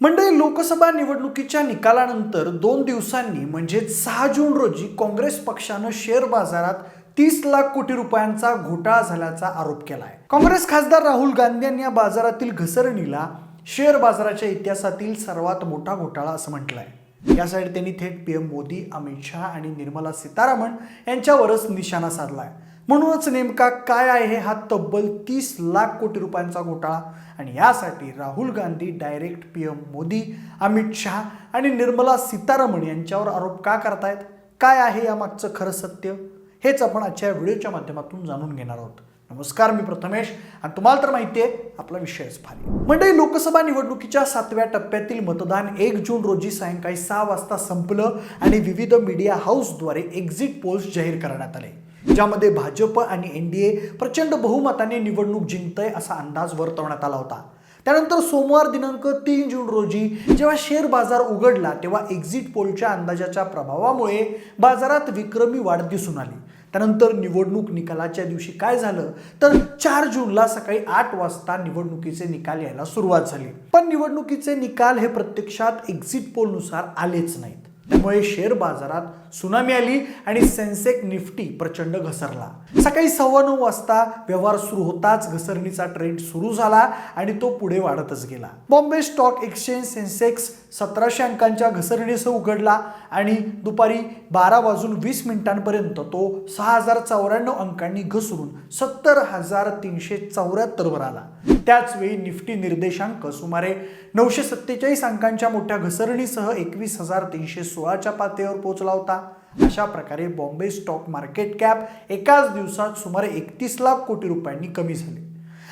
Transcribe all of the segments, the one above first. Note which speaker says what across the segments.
Speaker 1: मंडळी लोकसभा निवडणुकीच्या निकालानंतर दोन दिवसांनी म्हणजेच सहा जून रोजी काँग्रेस पक्षानं शेअर बाजारात तीस लाख कोटी रुपयांचा घोटाळा झाल्याचा आरोप केला आहे काँग्रेस खासदार राहुल गांधी यांनी या बाजारातील घसरणीला शेअर बाजाराच्या इतिहासातील सर्वात मोठा घोटाळा असं म्हटलं आहे यासाठी त्यांनी थेट पीएम मोदी अमित शहा आणि निर्मला सीतारामन यांच्यावरच निशाणा साधला आहे म्हणूनच नेमका काय आहे हा तब्बल तीस लाख कोटी रुपयांचा घोटाळा. आणि यासाठी Rahul Gandhi direct P M Modi Amit Shah आणि निर्मला सीतारमण यांच्यावर आरोप का करतायत? काय आहे यामागचं खरं सत्य? हेच आपण आजच्या व्हिडिओच्या माध्यमातून जाणून घेणार आहोत. नमस्कार मी प्रथमेश. आणि तुम्हाला तर माहिती आहे आपला विषयच भारी मंडळी लोकसभा निवडणुकीच्या सातव्या टप्प्यातील मतदान एक जून रोजी सायंकाळी सहा वाजता संपलं आणि विविध मीडिया हाऊसद्वारे एक्झिट पोल्स जाहीर करण्यात आले. ज्यामध्ये भाजप आणि एन डी ए प्रचंड बहुमताने निवडणूक जिंकतंय असा अंदाज वर्तवण्यात आला होता. त्यानंतर सोमवार दिनांक तीन जून रोजी जेव्हा शेअर बाजार उघडला तेव्हा एक्झिट पोलच्या अंदाजाच्या प्रभावामुळे बाजारात विक्रमी वाढ दिसून आली. त्यानंतर निवडणूक निकालाच्या दिवशी काय झालं? तर चार जूनला सकाळी आठ वाजता निवडणुकीचे निकाल यायला सुरुवात झाली. पण निवडणुकीचे निकाल हे प्रत्यक्षात एक्झिट पोलनुसार आलेच नाहीत. त्यामुळे शेअर बाजारात सुनामी आली आणि सेन्सेक निफ्टी प्रचंड घसरला. सकाळी सव्वा नऊ वाजता व्यवहार सुरू होताच घसरणीचा ट्रेंड सुरू झाला आणि तो पुढे वाढतच गेला. बॉम्बे स्टॉक एक्सचेंज सेन्सेक्स सतराशे अंकांच्या घसरणीसह उघडला आणि दुपारी बारा वाजून वीस मिनिटांपर्यंत तो सहा हजार चौऱ्याण्णव अंकांनी घसरून सत्तर हजार तीनशे चौऱ्याहत्तरवर आला. त्याचवेळी निफ्टी निर्देशांक सुमारे नऊशे सत्तेचाळीस अंकांच्या मोठ्या घसरणीसह एकवीस हजार तीनशे सोळाच्या पातळीवर पोहोचला होता. अशा प्रकारे बॉम्बे स्टॉक मार्केट कॅप एकाच दिवसात सुमारे एकतीस लाख कोटी रुपयांनी कमी झाले.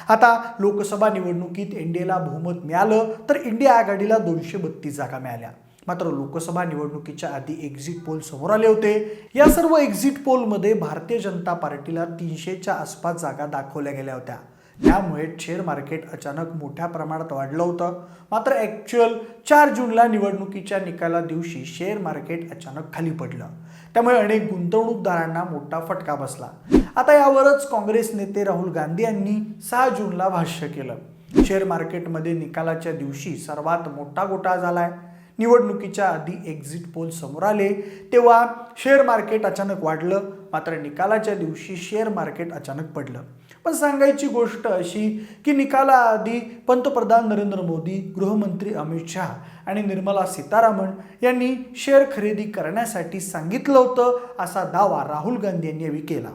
Speaker 1: आता लोकसभा निवडणुकीत एनडीएला बहुमत मिळालं तर इंडिया आघाडीला दोनशे बत्तीस जागा मिळाल्या. मात्र लोकसभा निवडणुकीच्या आधी एक्झिट पोल समोर आले होते. या सर्व एक्झिट पोलमध्ये भारतीय जनता पार्टीला तीनशेच्या आसपास जागा दाखवल्या गेल्या होत्या. त्यामुळे शेअर मार्केट अचानक मोठ्या प्रमाणात वाढलं होतं. मात्र ॲक्च्युअल चार जूनला निवडणुकीच्या निकाला दिवशी शेअर मार्केट अचानक खाली पडलं. त्यामुळे अनेक गुंतवणूकदारांना मोठा फटका बसला. आता यावरच काँग्रेस नेते राहुल गांधी यांनी सहा जूनला भाष्य केलं. शेअर मार्केटमध्ये निकालाच्या दिवशी सर्वात मोठा घोटाळा झालाय. निवडणुकीच्या आधी एक्झिट पोल समोर आले तेव्हा शेअर मार्केट अचानक वाढलं मात्र निकालाच्या दिवशी शेअर मार्केट अचानक पडलं. पण सांगायची गोष्ट अशी की निकालाआधी पंतप्रधान नरेंद्र मोदी गृहमंत्री अमित शहा आणि निर्मला सीतारामन यांनी शेअर खरेदी करण्यासाठी सांगितलं होतं असा दावा राहुल गांधी यांनी यावेळी केला.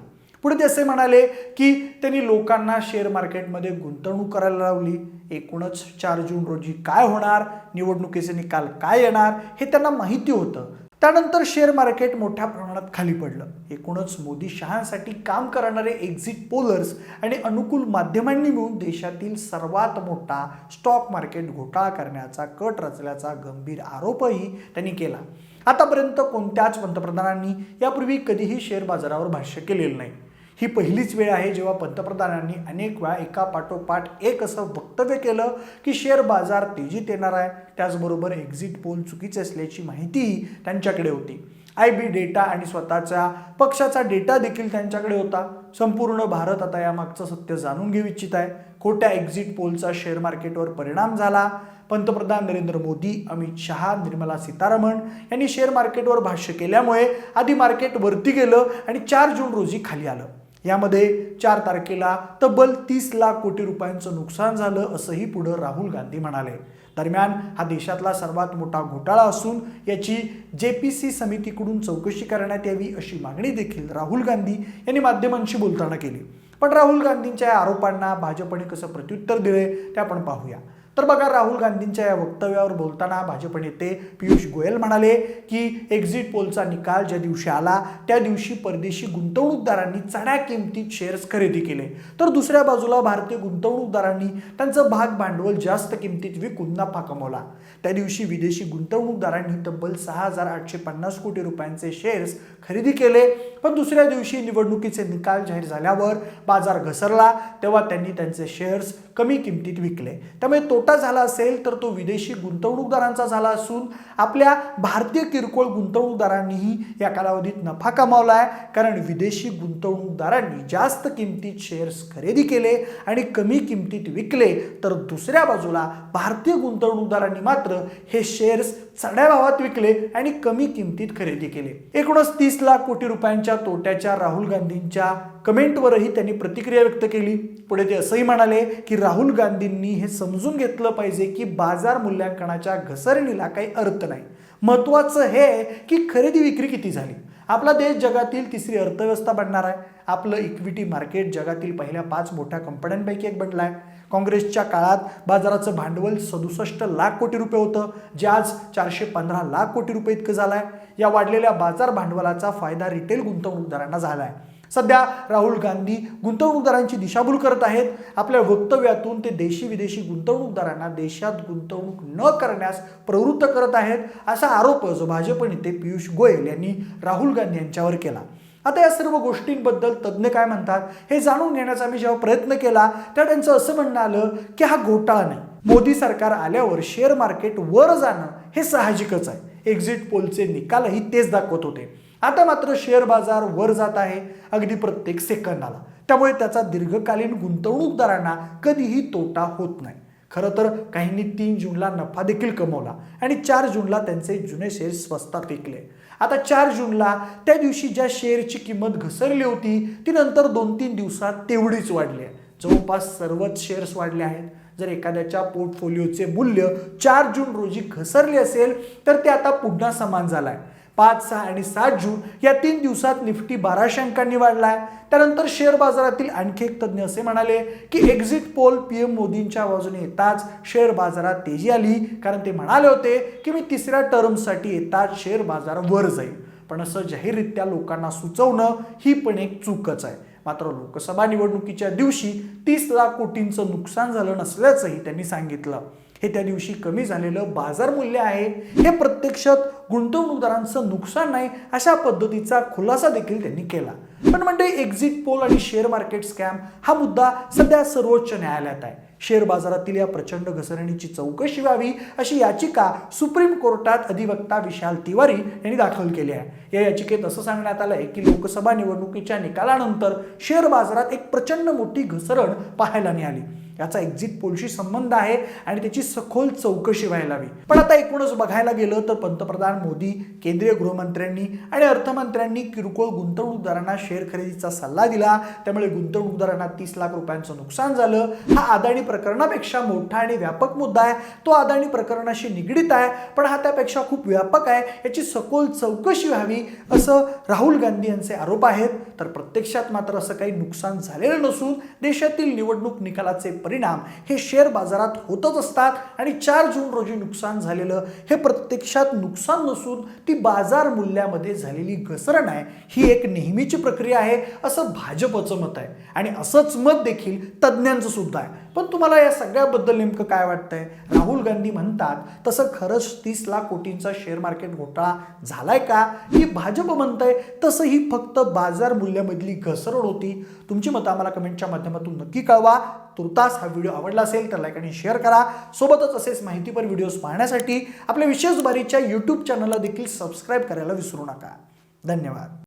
Speaker 1: पुढे ते असे म्हणाले की त्यांनी लोकांना शेअर मार्केटमध्ये गुंतवणूक करायला लावली. एकूणच चार जून रोजी काय होणार? निवडणुकीचे निकाल काय येणार? हे त्यांना माहिती होतं. त्यानंतर शेअर मार्केट मोठ्या प्रमाणात खाली पडलं. एकूणच मोदी शहासाठी काम करणारे एक्झिट पोलर्स आणि अनुकूल माध्यमांनी मिळून देशातील सर्वात मोठा स्टॉक मार्केट घोटाळा करण्याचा कट रचल्याचा गंभीर आरोपही त्यांनी केला. आतापर्यंत कोणत्याच पंतप्रधानांनी यापूर्वी कधीही शेअर बाजारावर भाष्य केलेलं नाही. ही पहिलीच वेळ आहे जेव्हा पंतप्रधानांनी अनेक वेळा एका पाठोपाठ एक असं वक्तव्य केलं की शेअर बाजार तेजीत येणार आहे. त्याचबरोबर एक्झिट पोल चुकीचे असल्याची माहितीही त्यांच्याकडे होती. आय बी डेटा आणि स्वतःच्या पक्षाचा डेटा देखील त्यांच्याकडे होता. संपूर्ण भारत आता यामागचं सत्य जाणून घेऊ इच्छित आहे. खोट्या एक्झिट पोलचा शेअर मार्केटवर परिणाम झाला. पंतप्रधान नरेंद्र मोदी अमित शहा निर्मला सीतारामन यांनी शेअर मार्केटवर भाष्य केल्यामुळे आधी मार्केट वरती गेलं आणि चार जून रोजी खाली आलं. यामध्ये चार तारखेला तब्बल तीस लाख कोटी रुपयांचं नुकसान झालं असंही पुढं राहुल गांधी म्हणाले. दरम्यान हा देशातला सर्वात मोठा घोटाळा असून याची जे पी सी समितीकडून चौकशी करण्यात यावी अशी मागणी देखील राहुल गांधी यांनी माध्यमांशी बोलताना केली. पण राहुल गांधींच्या या आरोपांना भाजपने कसं प्रत्युत्तर दिले ते आपण पाहूया. तर बघा राहुल गांधींच्या या वक्तव्यावर बोलताना भाजप नेते पियुष गोयल म्हणाले की एक्झिट पोलचा निकाल ज्या दिवशी आला त्या दिवशी परदेशी गुंतवणूकदारांनी चढ्या किमतीत शेअर्स खरेदी केले. तर दुसऱ्या बाजूला भारतीय गुंतवणूकदारांनी त्यांचं भाग भांडवल जास्त किमतीत विकून नफा कमवला. त्या दिवशी विदेशी गुंतवणूकदारांनी तब्बल सहा हजार आठशे पन्नास कोटी रुपयांचे शेअर्स खरेदी केले. पण दुसऱ्या दिवशी निवडणुकीचे निकाल जाहीर झाल्यावर बाजार घसरला तेव्हा त्यांनी त्यांचे शेअर्स कमी किमतीत विकले. त्यामुळे तो तोटा झाला असेल तर तो विदेशी गुंतवणूकदारांचा झाला असून आपल्या भारतीय किरकोळ गुंतवणूकदारांनीही या कालावधीत नफा कमावला आहे कारण विदेशी गुंतवणूकदारांनी जास्त किमतीत शेअर्स खरेदी केले आणि कमी किमतीत विकले. तर दुसऱ्या बाजूला भारतीय गुंतवणूकदारांनी मात्र हे शेअर्स चढ्या भावात विकले आणि कमी किमतीत खरेदी केले. एकूणच तीस लाख कोटी रुपयांच्या तोट्याच्या राहुल गांधींच्या कमेंटवरही त्यांनी प्रतिक्रिया व्यक्त केली. पुढे ते असंही म्हणाले की राहुल गांधींनी हे समजून घेतलं पाहिजे की बाजार मूल्यांकनाच्या घसरणीला काही अर्थ नाही. महत्वाचं हे आहे की खरेदी विक्री किती झाली? आपला देश जगातील तिसरी अर्थव्यवस्था बनणार आहे. आपलं इक्विटी मार्केट जगातील पहिल्या पाच मोठ्या कंपन्यांपैकी एक बनला आहे काँग्रेसच्या काळात बाजाराचं भांडवल सदुसष्ट लाख कोटी रुपये होतं जे आज चारशे पंधरा लाख कोटी रुपये इतकं झालं आहे या वाढलेल्या बाजार भांडवलाचा फायदा रिटेल गुंतवणूकदारांना झाला आहे सध्या राहुल गांधी गुंतवणूकदारांची दिशाभूल करत आहेत. आपल्या वक्तव्यातून ते देशी विदेशी गुंतवणूकदारांना देशात गुंतवणूक न करण्यास प्रवृत्त करत आहेत असा आरोप जो भाजप नेते पियुष गोयल यांनी राहुल गांधी यांच्यावर केला. आता या सर्व गोष्टींबद्दल तज्ज्ञ काय म्हणतात हे जाणून घेण्याचा मी जेव्हा प्रयत्न केला तेव्हा त्यांचं असं म्हणणं आलं की हा घोटाळा नाही. मोदी सरकार आल्यावर शेअर मार्केट वर जाणं हे साहजिकच आहे. एक्झिट पोलचे निकालही तेच दाखवत होते. आता मात्र शेअर बाजार वर जात आहे अगदी प्रत्येक सेकंदाला. त्यामुळे त्याचा दीर्घकालीन गुंतवणूकदारांना कधीही तोटा होत नाही. खरं तर काहींनी तीन जूनला नफा देखील कमवला आणि चार जूनला त्यांचे जुने शेअर स्वस्तात विकले. आता चार जूनला त्या दिवशी ज्या शेअरची किंमत घसरली होती ती नंतर दोन तीन दिवसात तेवढीच वाढली आहे. जवळपास सर्वच शेअर्स वाढले आहेत. जर एखाद्याच्या पोर्टफोलिओचे मूल्य चार जून रोजी घसरले असेल तर ते आता पुन्हा समान झालं आहे. पाच सहा आणि सात जून या तीन दिवसात निफ्टी बाराशे अंकांनी वाढलाय त्यानंतर शेअर बाजारातील आणखी एक तज्ज्ञ असे म्हणाले की एक्झिट पोल पी एम मोदींच्या बाजूने येताच शेअर बाजारात तेजी आली. कारण ते म्हणाले होते की मी तिसऱ्या टर्मसाठी येताच शेअर बाजार वर जाईल पण असं जाहीररित्या लोकांना सुचवणं ही पण एक चूकच आहे. मात्र लोकसभा निवडणुकीच्या दिवशी तीस लाख कोटींचं नुकसान झालं नसल्याचंही त्यांनी सांगितलं. हे त्या दिवशी कमी झालेलं बाजार मूल्य आहे. हे प्रत्यक्षात गुंतवणूकदारांचं नुकसान नाही अशा पद्धतीचा खुलासा देखील त्यांनी केला. पण म्हणजे एक्झिट पोल आणि शेअर मार्केट स्कॅम हा मुद्दा सध्या सर्वोच्च न्यायालयात आहे. शेअर बाजारातील या प्रचंड घसरणीची चौकशी व्हावी अशी याचिका सुप्रीम कोर्टात अधिवक्ता विशाल तिवारी यांनी दाखल केली आहे. या याचिकेत असं सांगण्यात आलं आहे की लोकसभा निवडणुकीच्या निकालानंतर शेअर बाजारात एक प्रचंड मोठी घसरण पाहायला मिळाली. याचा एक्झिट पोलशी संबंध आहे आणि त्याची सखोल चौकशी व्हायला हवी. पण आता एकूणच बघायला गेलं तर पंतप्रधान मोदी केंद्रीय गृहमंत्र्यांनी आणि अर्थमंत्र्यांनी किरकोळ गुंतवणूकदारांना शेअर खरेदीचा सल्ला दिला. त्यामुळे गुंतवणूकदारांना तीस लाख रुपयांचं नुकसान झालं. हा अदाणी प्रकरणापेक्षा मोठा आणि व्यापक मुद्दा आहे. तो अदाणी प्रकरणाशी निगडीत आहे पण हा त्यापेक्षा खूप व्यापक आहे. याची सखोल चौकशी व्हावी असं राहुल गांधी यांचे आरोप आहेत. तर प्रत्यक्षात मात्र असं काही नुकसान झालेलं नसून देशातील निवडणूक निकालाचे परिणाम हे शेअर बाजारात होतच असतात आणि चार जून रोजी नुकसान झालेलं हे प्रत्यक्षात नुकसान नसून ती बाजार मूल्यामध्ये झालेली घसरण आहे ही एक नेहमीची प्रक्रिया आहे असं भाजपचं मत आहे. आणि असंच मत देखील तज्ज्ञांचं सुद्धा आहे. पण तुम्हाला या सगळ्याबद्दल नेमकं काय वाटतंय? राहुल गांधी म्हणतात तसं खरंच तीस लाख कोटींचा शेअर मार्केट घोटाळा झालाय का? ही भाजप म्हणतंय तसं ही फक्त बाजार मूल्यामधली घसरण होती. तुमची मतं आम्हाला कमेंटच्या माध्यमातून नक्की कळवा. तुर्तास हा व्हिडिओ आवडला असेल तर लाईक आणि शेअर करा. सोबतच असेच माहितीपर व्हिडिओज पाहण्यासाठी आपल्या विशेष बारीच्या यूट्यूब चॅनलला देखील सबस्क्राईब करायला विसरू नका. धन्यवाद.